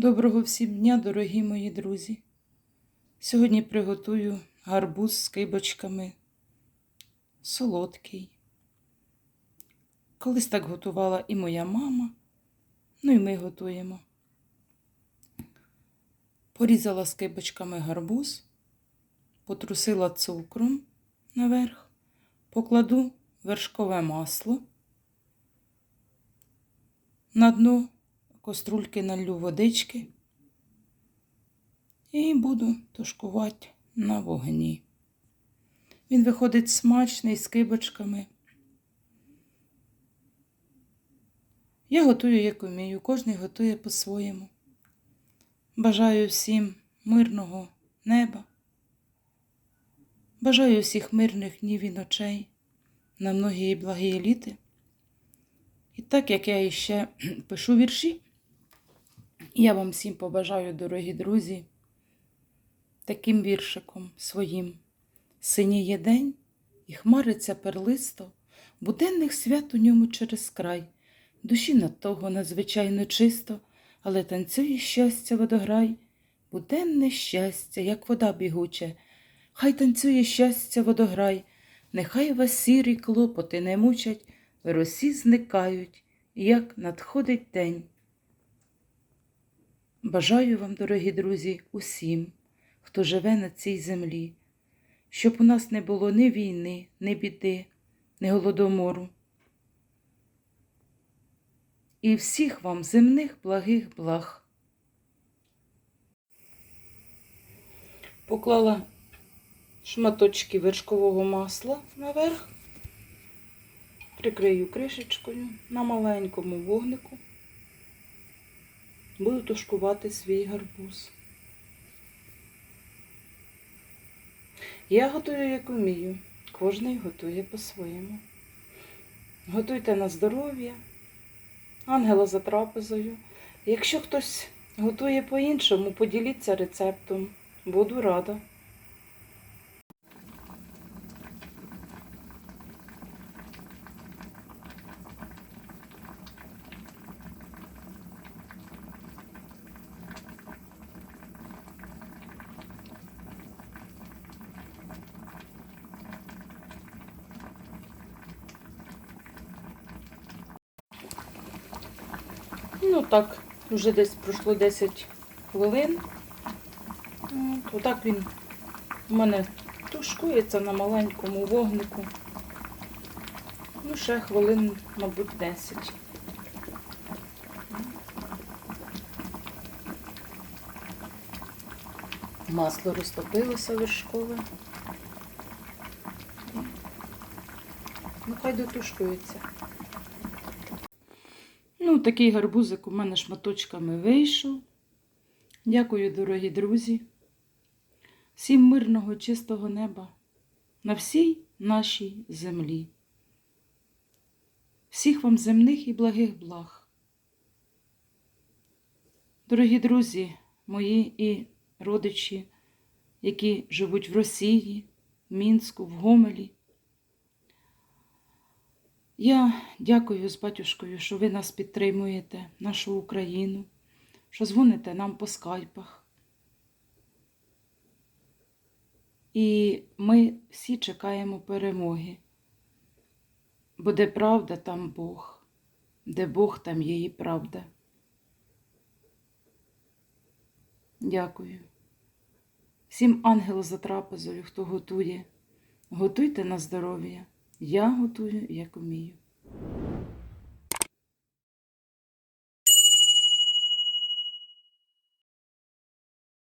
Доброго всім дня, дорогі мої друзі. Сьогодні приготую гарбуз з кибочками. Солодкий. Колись так готувала і моя мама, ну і ми готуємо. Порізала з кибочками гарбуз, потрусила цукром наверх, покладу вершкове масло. На дно каструльки налью водички і буду тушкувати на вогні. Він виходить смачний з кибочками. Я готую, як умію, кожен готує по-своєму. Бажаю всім мирного неба. Бажаю всіх мирних днів і ночей на многі благі літи. І так як я іще пишу вірші, я вам всім побажаю, дорогі друзі, таким віршиком своїм. Синіє день і хмариться перлисто, буденних свят у ньому через край. Душі над того надзвичайно чисто, але танцює щастя водограй, буденне щастя, як вода бігуче, хай танцює щастя водограй, нехай вас сірі клопоти не мучать, росі зникають, як надходить день. Бажаю вам, дорогі друзі, усім, хто живе на цій землі, щоб у нас не було ні війни, ні біди, ні голодомору. І всіх вам земних благих благ. Поклала шматочки вершкового масла наверх, прикрию кришечкою на маленькому вогнику. Буду тушкувати свій гарбуз. Я готую, як вмію. Кожний готує по-своєму. Готуйте на здоров'я, ангела за трапезою. Якщо хтось готує по-іншому, поділіться рецептом. Буду рада. Ну так, вже десь пройшло 10 хвилин. От, Отак він у мене тушкується на маленькому вогнику. Ну, ще хвилин, мабуть, 10. Масло розтопилося вершкове. Ну, хай дотушкується. Ну, такий гарбузик у мене шматочками вийшов. Дякую, дорогі друзі. Всім мирного, чистого неба на всій нашій землі. Всіх вам земних і благих благ. Дорогі друзі, мої і родичі, які живуть в Росії, в Мінську, в Гомелі. Я дякую з батюшкою, що ви нас підтримуєте, нашу Україну, що дзвоните нам по скайпах. І ми всі чекаємо перемоги. Бо де правда, там Бог, де Бог, там є і правда. Дякую. Всім ангелу за трапезою, хто готує. Готуйте на здоров'я. Я готую, як вмію.